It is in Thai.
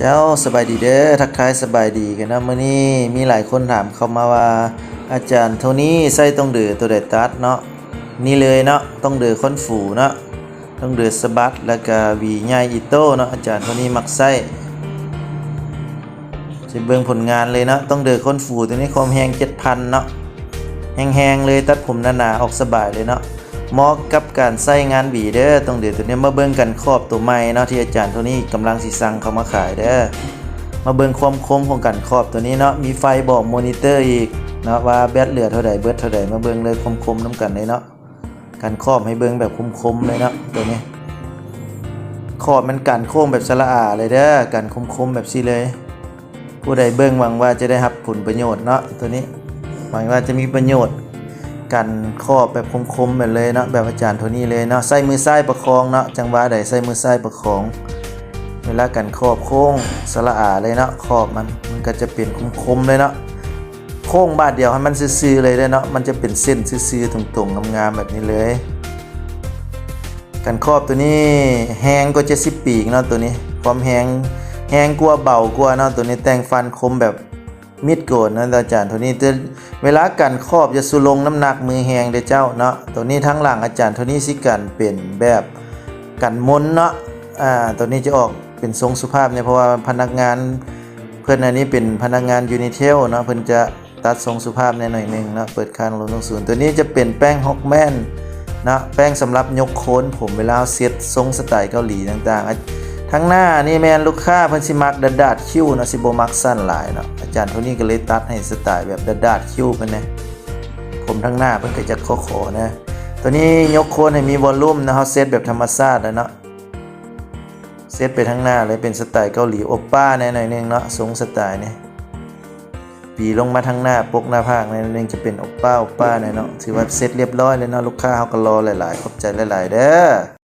เจ้าสบายดีเด้อทักทายสบายดีกันนะมื้อนี้มีหลายคนถามเข้ามาว่า อาจารย์โทนี่ใส่ต้องเดือตัวใดตัดเนาะนี่เลยเนาะต้องเดือค้นฝูเนาะต้องเดือสบัดแล้วก็วีใหญ่อีโต้เนาะอาจารย์โทนี่มักใส่จะเบิ่งผลงานเลยเนาะต้องเดือค้นฝูตัวนี้ความแห้ง7,000เนาะแห้งๆเลยตัดผมหนาๆออกสบายเลยเนาะ เหมาะกับการใส่งานหวีเด้อต้องเดือตัวนี้มาเบิ่งกันครอบตัวใหม่เนาะที่อาจารย์โทนี่กำลังสิสั่งเข้ามาขายเด้อมาเบิ่งความคมของกันครอบตัวนี้เนาะมีไฟบอกมอนิเตอร์อีกเนาะว่าแบตเหลือเท่าใดเบิดเท่าใดมาเบิ่งเลยคมๆน้ำกันเลยเนาะการครอบให้เบิ่งแบบคมๆเลยเนาะตัวนี้ขอบมันกันโค้งแบบสละอาเลยเด้อกันคมๆแบบซี่เลย ผู้ใดเบิ่งหวังว่าจะได้รับผลประโยชน์เนาะตัวนี้หวังว่าจะมีประโยชน์ กันครอบแบบคมๆแบบเลยเนาะแบบอาจารย์โทนี่เลยเนาะใส่มือซ้ายประคองเนาะจังหวะใดใส่มือซ้ายประคอง เวลากันครอบโค้งสละอาเลยเนาะขอบมันมันก็จะเป็นคมๆเลยเนาะโค้งบาดเดียวให้มันซื่อๆเลยเด้เนาะมันจะเป็นเส้นซื่อๆตรงๆงามๆแบบนี้เลย กันครอบตัวนี้แห้งก็จะสิปีกเนาะตัวนี้ความแห้งแห้งกลัวเบากลัวเนาะตัวนี้แต่งฟันคมแบบ มิดโกนนะอาจารย์ตัวนี้แต่เวลากันครอบจะสุลงน้ำหนักมือแห้งเด้เจ้าเนาะตัวนี้ทั้งหลังอาจารย์ตัวนี้สิกันเป็นแบบกันมนเนาะอ่าตัวนี้จะออกเป็นทรงสุภาพเนี่ยเพราะว่าพนักงานเพื่อนอันนี้เป็นพนักงานยูนิเทลเนาะเพิ่อนจะตัดทรงสุภาพในหน่อยหนึงเนาะเปิดคางลงตรงศูนย์ตัวนี้จะเป็นแป้งฮอกแมนนะแป้งสำหรับยกโคนผมเวลาเซตทรงสไตล์เกาหลีต่างๆ ทั้งหน้านี่แมนลูกค้าเพิ่นสิมักดัดดาดคิ้วเนาะสิบ่มักสั้นหลายเนาะอาจารย์โทนี่ก็เลยตัดให้สไตล์แบบดัดดาดคิ้วเพิ่นนะผมทั้งหน้าเพิ่นก็จะขอขอนะตัวนี้ยกโคนให้มีวอลลุ่มนะเฮาเซตแบบธรรมชาติแล้วเนาะเซตไปทั้งหน้าเลยเป็นสไตล์เกาหลีโอป้าแน่หน่อยนึงเนาะทรงสไตล์นี่ปีลงมาทางหน้าปกหน้าผากในนึงจะเป็นโอป้าโอป้าหน่อยเนาะถือว่าเซตเรียบร้อยเลยเนาะลูกค้าเขาก็รอหลายๆขอบใจหลายๆเด้อ